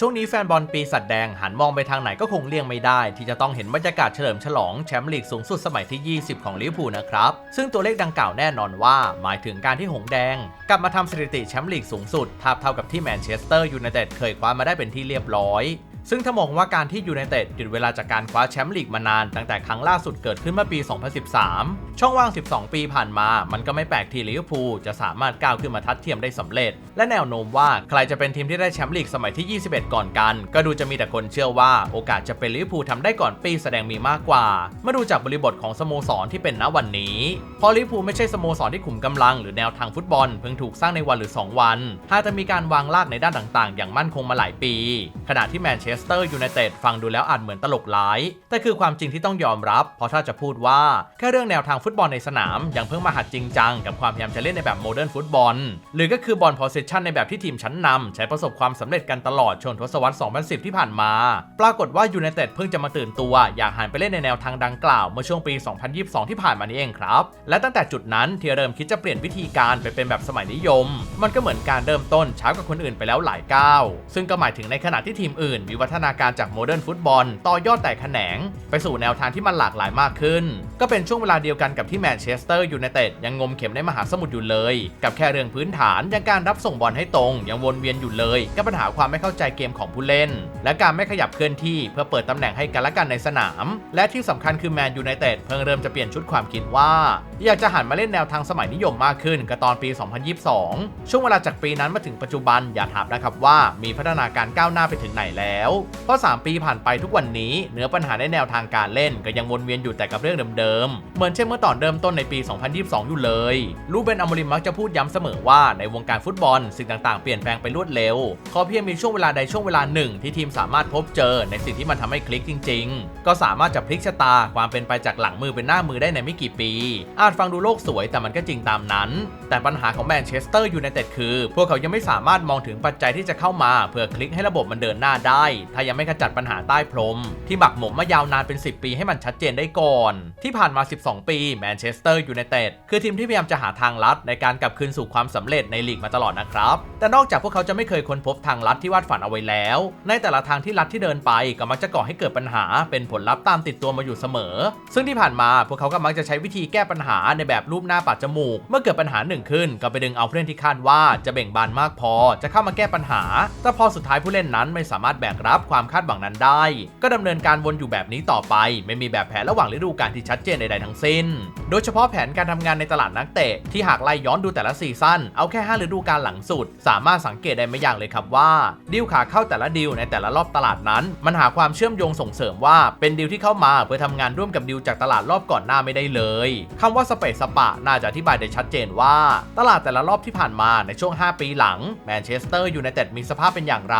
ช่วงนี้แฟนบอลปีสัตว์แดงหันมองไปทางไหนก็คงเลี่ยงไม่ได้ ที่จะต้องเห็นบรรยากาศเฉลิมฉลองแชมป์ลีกสูงสุดสมัยที่ 20 ของลิเวอร์พูลนะครับ ซึ่งตัวเลขดังกล่าวแน่นอนว่า หมายถึงการที่หงแดง กลับมาทำสถิติแชมป์ลีกสูงสุดทาบเท่ากับที่แมนเชสเตอร์ยูไนเต็ดเคยคว้ามาได้เป็นที่เรียบร้อย ซึ่งถ้ามองว่าการที่ยูไนเต็ดหยุดเวลาจากการคว้าแชมป์ลีกมานานตั้งแต่ครั้งล่าสุดเกิดขึ้นเมื่อปี 2013 ช่องว่าง 12 ปีผ่านมา มันก็ไม่แปลกที่ลิเวอร์พูลจะสามารถก้าวขึ้นมาทัดเทียมได้สำเร็จ และแนวโน้มว่าใครจะเป็นทีมที่ได้แชมป์ลีกสมัยที่ 21 ก่อนกัน ก็ดูจะมีแต่คนเชื่อว่าโอกาสจะเป็นลิเวอร์พูลทำได้ก่อนปีแสดงมีมากกว่าเมื่อดูจากบริบทของสโมสรที่เป็นณวันนี้เพราะลิเวอร์พูลไม่ใช่สโมสรที่ขุมกำลังหรือแนวทางฟุตบอลเพิ่งถูกสร้างในวันหรือ 2 วันหากจะมีการวางรากในด้านต่าง ๆ อย่างมั่นคงมาหลายปี ขณะที่แมนเชสเตอร์ยูไนเต็ดฟังดูแล้วอาจเหมือนตลกร้าย แต่คือความจริงที่ต้องยอมรับ เพราะถ้าจะพูดว่า แค่เรื่องแนวทางฟุตบอลในสนาม ยังเพิ่งมาหัดจริงจัง กับความพยายามจะเล่นในแบบโมเดิร์นฟุตบอล หรือก็คือบอลพอเซชันในแบบที่ทีมชั้นนำใช้ประสบความสำเร็จกันตลอดช่วงทศวรรษ 2010 ที่ผ่านมา ปรากฏว่ายูไนเต็ดเพิ่งจะมาตื่นตัว อยากหันไปเล่นในแนวทางดังกล่าวเมื่อช่วงปี 2022 ที่ผ่านมานี้เองครับ และตั้งแต่จุดนั้นที่เริ่มคิดจะเปลี่ยนวิธีการไปเป็นแบบสมัยนิยม มันก็เหมือนการเริ่มต้นช้ากว่าคนอื่นไปแล้วหลายก้าวซึ่งก็หมายถึงในขณะที่ทีมอื่นวิวััฒนาการจากโมเดิร์นฟุตบอลต่อยอดแต่แขนง ไปสู่แนวทางที่มันหลากหลายมากขึ้น ก็เป็นช่วงเวลาเดียวกันกับที่แมนเชสเตอร์ยูไนเต็ดยังงมเข็มในมหาสมุทรอยู่เลย กับแค่เรื่องพื้นฐานอย่างการรับส่งบอลให้ตรง ยังวนเวียนอยู่เลยกับปัญหาความไม่เข้าใจเกมของผู้เล่น และการไม่ขยับเคลื่อนที่เพื่อเปิดตำแหน่งให้กันและกันในสนาม และที่สำคัญคือแมนยูไนเต็ดเพิ่งเริ่มจะเปลี่ยนชุดความคิดว่า อยากจะหันมาเล่นแนวทางสมัยนิยมมากขึ้นก็ตอนปี 2022 ช่วงเวลาจากปีนั้นมาถึงปัจจุบันอย่าถามนะครับว่ามีพัฒนาการก้าวหน้าไปถึงไหนแล้วเพราะ 3 ปีผ่านไปทุกวันนี้เนื้อปัญหาในแนวทางการเล่นก็ยังวนเวียนอยู่แต่กับเรื่องเดิมๆ เหมือนเช่นเมื่อตอนเริ่มต้นในปี 2022 อยู่เลย ลูเบนอมริมมักจะพูดย้ำเสมอว่าในวงการฟุตบอลสิ่งต่างๆ เปลี่ยนแปลงไปรวดเร็วขอเพียงมีช่วงเวลาใดช่วงเวลาหนึ่งที่ทีมสามารถพบเจอในสิ่งที่มันทำให้คลิกจริง ๆ ก็สามารถจะพลิกชะตาความเป็นไปจากหลังมือเป็นหน้ามือได้ในไม่กี่ปี อาจฟังดูโลกสวยแต่มันก็จริงตามนั้น แต่ปัญหาของแมนเชสเตอร์ยูไนเต็ดคือ พวกเขายังไม่สามารถมองถึงปัจจัยที่จะเข้ามา เพื่อคลิกให้ระบบมันเดินหน้าได้ถ้ายังไม่ขจัดปัญหาใต้พรม ที่หมักหมมมายาวนานเป็น 10 ปีให้มันชัดเจนได้ก่อน ที่ผ่านมา 12 ปีแมนเชสเตอร์ยูไนเต็ดคือทีมที่พยายามจะหาทางลัด ในการกลับคืนสู่ความสำเร็จในลีกมาตลอดนะครับ แต่นอกจากพวกเขาจะไม่เคยค้นพบทางลัดที่วาดฝันเอาไว้แล้ว ในแต่ละทางที่ลัดที่เดินไปก็มักจะก่อให้เกิดปัญหา เป็นผลลัพธ์ตามติดตัวมาอยู่เสมอ ซึ่งที่ผ่านมาพวกเขาก็มักจะใช้วิธีแก้ปัญหาในแบบรูปหน้าปัดจมูก เมื่อเกิดปัญหาหนึ่งขึ้น ก็ไปดึงเอาผู้เล่นที่คาดว่าจะเบ่งบานมากพอ จะเข้ามาแก้ปัญหา แต่พอสุดท้ายผู้เล่นนั้นไม่สามารถแบกรับความคาดหวังนั้นได้ ก็ดำเนินการวนอยู่แบบนี้ต่อไป ไม่มีแบบแผนระหว่างฤดูกาลที่ชัดเจนใดๆทั้งสิ้น โดยเฉพาะแผนการทำงานในตลาดนักเตะที่หากไล่ย้อนดูแต่ละซีซั่นเอาแค่ 5 ฤดูกาลหลังสุด สามารถสังเกตได้ไม่ยากเลยครับว่าดีลขาเข้าแต่ละดีลในแต่ละรอบตลาดนั้น มันหาความเชื่อมโยงส่งเสริมว่าเป็นดีลที่เข้ามาเพื่อทำงานร่วมกับดีลจากตลาดรอบก่อนหน้าไม่ได้เลยคำว่าสเปซสปะน่าจะอธิบายได้ชัดเจนว่า ตลาดแต่ละรอบที่ผ่านมาในช่วง 5 ปีหลังแมนเชสเตอร์อยูไนเต็ดมีสภาพเป็นอย่างไร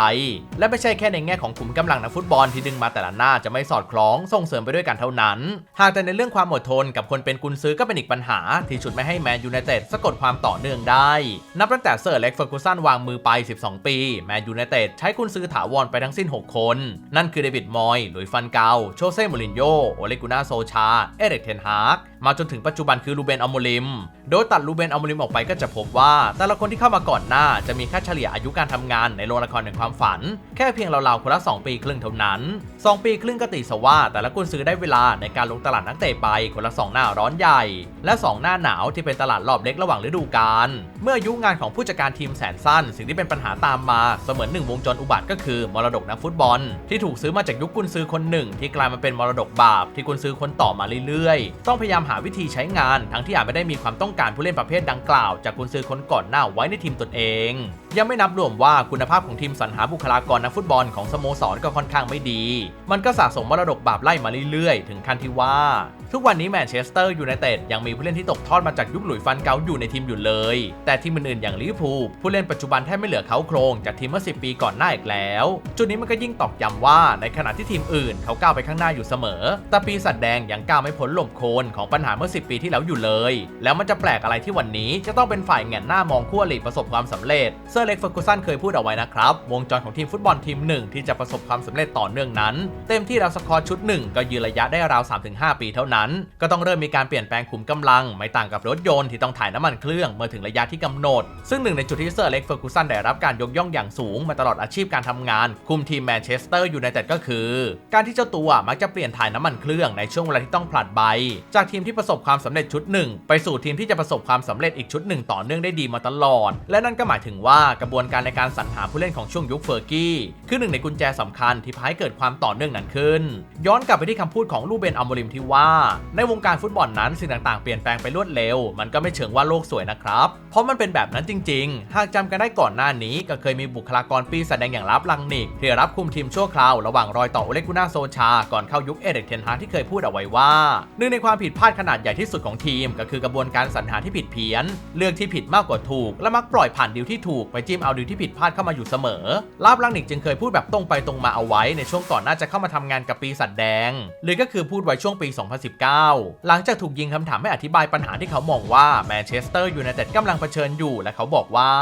และไม่ใช่แค่ในแง่ของขุมกำลังนักฟุตบอลที่ดึงมาแต่ละหน้าจะไม่สอดคล้องส่งเสริมไปด้วยกันเท่านั้น หากแต่ในเรื่องความอดทนกับคนเป็นกุนซื้อก็เป็นอีกปัญหา ที่ฉุดไม่ให้แมนยูไนเต็ดสะกดความต่อเนื่องได้ นับตั้งแต่เซอร์เล็กเฟอร์กูสันวางมือไป 12 ปี แมนยูไนเต็ดใช้กุนซื้อถาวรไปทั้งสิ้น 6 คน นั่นคือเดวิดมอยหลุยส์ฟันเกาโชเซ่มูรินโญ่โอเลกุน่าโซชา เอเริกเทนฮากมาจนถึงปัจจุบันคือลูเบนอัลโมลิม โดยตัดลูเบนอัลโมลิมออกไปก็จะพบว่า แต่ละคนที่เข้ามาก่อนหน้าจะมีค่าเฉลี่ยอายุการทำงานในโรงละครแห่งความฝัน แค่เพียงราวๆคนละ 2 ปีครึ่งเท่านั้น 2 ปีครึ่งก็ตีสว่า แต่ละกุนซื้อได้เวลาในการลงตลาดนักเตะไปคนละ 2 หน้าร้อนใหญ่ และ 2 หน้าหนาวที่เป็นตลาดรอบเล็กระหว่างฤดูกาล เมื่ออายุงานของผู้จัดการทีมแสนสั้น สิ่งที่เป็นปัญหาตามมาเสมือนหนึ่งวงจรอุบัติก็คือมรดกนักฟุตบอล ที่ถูกซื้อมาจากยุคกุนซื้อคนหนึ่ง ที่กลายมาเป็นมรดกบาปที่กุนซื้อคนต่อมาเรื่อยๆ ต้องพยายามหาวิธีใช้งาน ทั้งที่อาจไม่ได้มีความต้องการผู้เล่นประเภทดังกล่าว จากกุนซื้อคนก่อนหน้าไว้ในทีมตนเอง ยังไม่นับรวมว่าคุณภาพของทีมสรรหาบุคลากรนักฟุตบอลของสโมสรก็ค่อนข้างไม่ดี มันก็สะสมมรดกบาปไล่มาเรื่อยๆ ถึงขั้นที่ว่า ทุกวันนี้แมนเชสเตอร์ยูไนเต็ดยังมีผู้เล่นที่ตกทอดมาจากยุคหลุยฟันเกาอยู่ในทีมอยู่เลย แต่ทีมอื่นๆอย่างลิเวอร์พูลผู้เล่นปัจจุบันแทบไม่เหลือเขาโครงจากทีมเมื่อ 10 ปีก่อนหน้าอีกแล้ว จุดนี้มันก็ยิ่งตอกย้ำว่าในขณะที่ทีมอื่นเขาก้าวไปข้างหน้าอยู่เสมอ แต่ปีศาจแดงยังก้าวไม่พ้นหล่มโคลนของปัญหาเมื่อ 10 ปีที่แล้วอยู่เลย แล้วมันจะแปลกอะไรที่วันนี้จะต้องเป็นฝ่ายแง่นหน้ามองคู่อริประสบความสำเร็จเซอร์เล็กเฟอร์กูสันเคยพูดเอาไว้นะครับวงจรของทีมฟุตบอลทีมหนึ่งที่จะประสบความสำเร็จต่อเนื่องนั้น เต็มที่แล้วสกอร์ชุดหนึ่งก็ยืนระยะได้ราว 3-5 ปีเท่านั้นนั้น ก็ต้องเริ่มมีการเปลี่ยนแปลงขุมกำลัง ไม่ต่างกับรถยนต์ที่ต้องถ่ายน้ำมันเครื่องเมื่อถึงระยะที่กำหนด ซึ่งหนึ่งในจุดที่เซอร์เล็กเฟอร์กูสันได้รับการยกย่องอย่างสูงมาตลอดอาชีพการทำงาน คุมทีมแมนเชสเตอร์ยูไนเต็ดก็คือ การที่เจ้าตัวมักจะเปลี่ยนถ่ายน้ำมันเครื่องในช่วงเวลาที่ต้องผลัดใบ จากทีมที่ประสบความสำเร็จชุดหนึ่งไปสู่ทีมที่จะประสบความสำเร็จอีกชุดหนึ่งต่อเนื่องได้ดีมาตลอด และนั่นก็หมายถึงว่ากระบวนการในการสรรหาผู้เล่นของช่วงยุคเฟอร์กี้คือหนึ่งในกุญแจสำคัญที่พาให้เกิดความต่อเนื่องนั้นขึ้น ย้อนกลับไปที่คำพูดของลูเบนอัมโมริมที่ว่าในวงการฟุตบอลนั้นสิ่งต่างๆ เปลี่ยนแปลงไปรวดเร็ว มันก็ไม่เชิงว่าโลกสวยนะครับ เพราะมันเป็นแบบนั้นจริง ๆ หากจำกันได้ก่อนหน้านี้ก็เคยมีบุคลากรปีศาจแดงอย่างลับลังนิกที่รับคุมทีมชั่วคราวระหว่างรอยต่อโอเลกุน่าโซชา ก่อนเข้ายุคเอเดกเทนฮาร์ที่เคยพูดเอาไว้ว่าหนึ่งในความผิดพลาดขนาดใหญ่ที่สุดของทีม ก็คือกระบวนการสรรหาที่ผิดเพี้ยน เลือกที่ผิดมากกว่าถูก และมักปล่อยผ่านดีลที่ถูกไปจิ้มเอาดีลที่ผิดพลาดเข้ามาอยู่เสมอลาบลังนิกจึงเคยพูดแบบตรงไปตรงมาเอาไว้ในช่วงก่อนน้าจะเข้ามาทำงานกับปีศาจแดง หรือก็คือพูดไว้ช่วงปี 2019หลังจากถูกยิงคำถามให้อธิบายปัญหาที่เขามองว่าแมนเชสเตอร์ยูไนเต็ดกำลังเผชิญอยู่ และเขาบอกว่า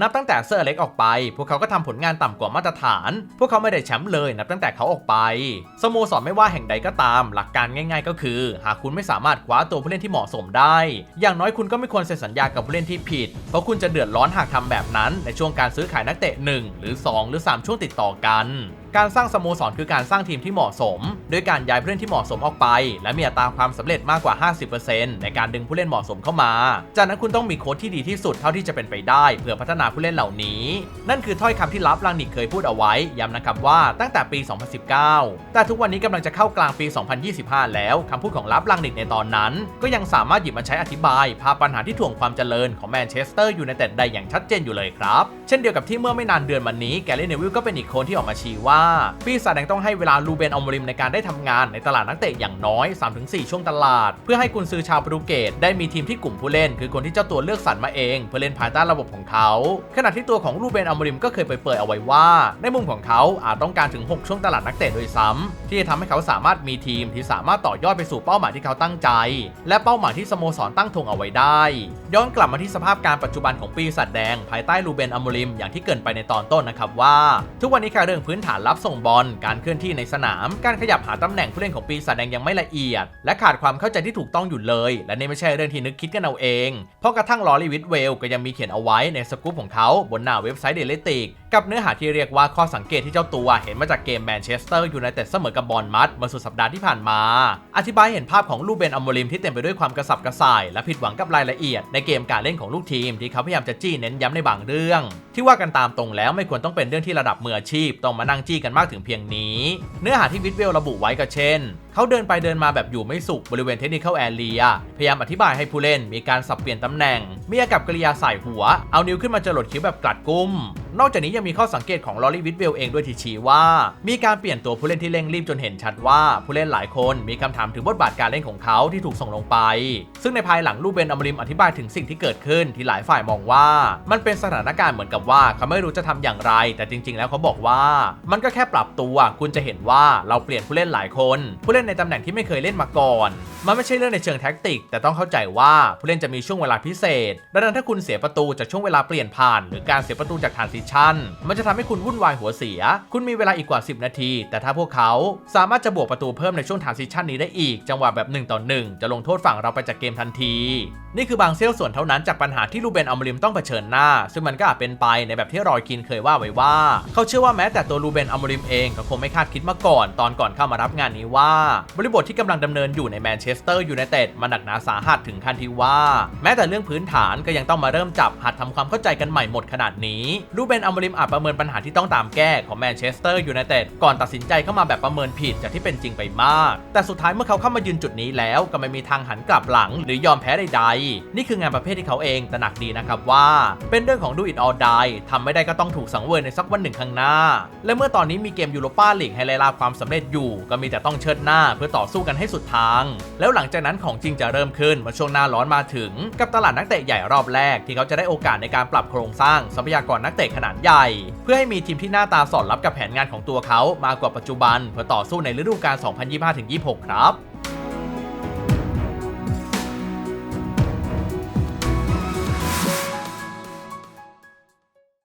นับตั้งแต่เซอร์เล็กออกไป พวกเขาก็ทำผลงานต่ำกว่ามาตรฐาน พวกเขาไม่ได้แชมป์เลยนับตั้งแต่เขาออกไป สโมสรไม่ว่าแห่งใดก็ตาม หลักการง่าย ๆ ก็คือ หากคุณไม่สามารถคว้าตัวผู้เล่นที่เหมาะสมได้ อย่างน้อยคุณก็ไม่ควรเซ็นสัญญากับผู้เล่นที่ผิด เพราะคุณจะเดือดร้อนหากทำแบบนั้นในช่วงการซื้อขายนักเตะ 1 หรือ 2 หรือ 3 ช่วงติดต่อกัน การสร้างสโมสรคือการสร้างทีมที่เหมาะสมโดยการย้ายผู้เล่นที่เหมาะสมออกไป และมีอัตราความสำเร็จมากกว่า 50%ในการดึงผู้เล่นเหมาะสมเข้ามา จากนั้นคุณต้องมีโค้ชที่ดีที่สุดเท่าที่จะเป็นไปได้ เพื่อพัฒนาผู้เล่นเหล่านี้ นั่นคือถ้อยคำที่ลับลังนิกเคยพูดเอาไว้ย้ำนะครับว่าตั้งแต่ปี 2019 แต่ทุกวันนี้กำลังจะเข้ากลางปี 2025 แล้วคำพูดของลับลังนิกในตอนนั้น ก็ยังสามารถหยิบมาใช้อธิบายภาพปัญหาที่ถ่วงความเจริญของแมนเชสเตอร์ยูไนเต็ดได้อย่างชัดเจนอยู่เลยครับ เช่นเดียวกับที่เมื่อไม่นานเดือนมานี้แกลลี่เนวิลก็เป็นอีกคนที่ออกมาชี้ว่าปีศาจแดงต้องให้เวลาลูเบนอมริมในการได้ทำงานในตลาดนักเตะอย่างน้อย 3-4 ช่วงตลาด เพื่อให้กุนซือชาวโปรตุเกสได้มีทีมที่กลุ่มผู้เล่น คือคนที่เจ้าตัวเลือกสรรมาเอง เพื่อเล่นภายใต้ระบบของเขา ขณะที่ตัวของลูเบนอมริมก็เคยเปิดเอาไว้ว่า ในมุมของเขาอาจต้องการถึง 6 ช่วงตลาดนักเตะโดยซ้ำที่จะทำให้เขาสามารถมีทีมที่สามารถต่อยอดไปสู่เป้าหมายที่เขาตั้งใจ และเป้าหมายที่สโมสรตั้งธงเอาไว้ได้ ย้อนกลับมาที่สภาพการปัจจุบันของปีศาจแดง ภายใต้ลูเบนอมริมอย่างที่เกินไปในตอนต้นนะครับว่า ทุกวันนี้แค่เรื่องพื้นฐานรับส่งบอล การเคลื่อนที่ในสนาม การขยับหาตำแหน่งผู้เล่นของปีศาจแดงยังไม่ละเอียด และขาดความเข้าใจที่ถูกต้องอยู่เลย และนี่ไม่ใช่เรื่องที่นึกคิดกันเอาเอง เพราะกระทั่งลอรีวิทเวลก็ยังมีเขียนเอาไว้ในสกู๊ปของเขาบนหน้าเว็บไซต์เดลิติก กับเนื้อหาที่เรียกว่าข้อสังเกตที่เจ้าตัวเห็นมาจากเกมแมนเชสเตอร์ยูไนเต็ดเสมอกับบอลมัดเมื่อสุดสัปดาห์ที่ผ่านมา อธิบายเห็นภาพของลูเบนอัมโมริมที่เต็มไปด้วยความกระสับกระส่าย และผิดหวังกับรายละเอียดในเกมการเล่นของลูกทีมที่เขาพยายามจะจี้เน้นย้ำในบางเรื่อง ที่ว่ากันตามตรงแล้วไม่ควรต้องเป็นเรื่องที่ระดับมืออาชีพต้องมานั่งจี้กันมากถึงเพียงนี้ เนื้อหาที่วิดเวลระบุไว้ก็เช่นเขาเดินไปเดินมาแบบอยู่ไม่สุขบริเวณเทคนิคแอเรียพยายามอธิบายให้ผู้เล่นมีการสับเปลี่ยนตำแหน่งมีอากับกริยาใส่หัว เอานิ้วขึ้นมาจรดคิ้วแบบกลัดกุ้ม นอกจากนี้ยังมีข้อสังเกตของลอรีวิดเวลเองด้วยที่ชี้ว่า มีการเปลี่ยนตัวผู้เล่นที่เร่งรีบจนเห็นชัดว่าผู้เล่นหลายคนมีคำถามถึงบทบาทการเล่นของเขาที่ถูกส่งลงไป ซึ่งในภายหลังลูเบนอมริมอธิบายถึงสิ่งที่เกิดขึ้นที่หลายฝ่ายมองว่า มันเป็นสถานการณ์เหมือนกับว่าเขาไม่รู้จะทำอย่างไร แต่จริง ๆ แล้วเขาบอกว่า มันก็แค่ปรับตัวคุณจะเห็นว่าเราเปลี่ยนผู้เล่นหลายคน ผู้เล่นในตำแหน่งที่ไม่เคยเล่นมาก่อน มันไม่ใช่เรื่องในเชิงแท็กติก แต่ต้องเข้าใจว่าผู้เล่นจะมีช่วงเวลาพิเศษ ดังนั้นถ้าคุณเสียประตูจากช่วงเวลาเปลี่ยนผ่าน หรือการเสียประตูจากทรานซิชันมันจะทำให้คุณวุ่นวายหัวเสีย คุณมีเวลาอีกกว่า 10 นาที แต่ถ้าพวกเขาสามารถจะบวกประตูเพิ่มในช่วงทรานซิชันนี้ได้อีก จังหวะแบบ1ต่อ1จะลงโทษฝั่งเราไปจากเกมทันที นี่คือบางเซลล์ส่วนเท่านั้นจากปัญหาที่ลูเบนอัมริมต้องเผชิญหน้า ซึ่งมันก็อาจเป็นไปในแบบที่รอยกินเคยว่าไว้ว่า เขาเชื่อว่าแม้แต่ตัวลูเบนอัมริมเองก็คงไม่คาดคิดมาก่อน ตอนก่อนเข้ามารับงานนี้ว่า บริบทที่กำลังดำเนินอยู่ในแมนเชสเตอร์ยูไนเต็ดมันหนักหนาสาหัสถึงขั้นที่ว่า แม้แต่เรื่องพื้นฐานก็ยังต้องมาเริ่มจับหัดทำความเข้าใจกันใหม่หมดขนาดนี้ลูเบนอัลมริมอาจประเมินปัญหาที่ต้องตามแก้ของแมนเชสเตอร์ยูไนเต็ดก่อนตัดสินใจเข้ามาแบบประเมินผิดจากที่เป็นจริงไปมาก แต่สุดท้ายเมื่อเขาเข้ามายืนจุดนี้แล้วก็ไม่มีทางหันกลับหลัง หรือยอมแพ้ใดๆ นี่คืองานประเภทที่เขาเองตระหนักดีนะครับว่า เป็นเรื่องของดูอิ t ออ l ไดทำไม่ได้ก็ต้องถูกสังเวยในสักวันหนึ่งข้างหน้า และเมื่อตอนนี้มีเกมยูโรปาลีกให้ไล่ล่าความสำเร็จอยู่ ก็มีแต่ต้องเชิดหน้าเพื่อต่อสู้กันให้สุดทาง แล้วหลังจากนั้นของจริงจะเริ่มขึ้นเมื่อช่วงหน้าร้อนมาถึง กับตลาดนักเตะใหญ่รอบแรกที่เขาจะได้โอกาสในการปรับโครงสร้างทรัพยากรนักเตะขนาดใหญ่ เพื่อให้มีทีมที่หน้าตาสอดรับกับแผนงานของตัวเขามากกว่าปัจจุบันเพื่อต่อสู้ในฤดูกาล 2025-26 ครับ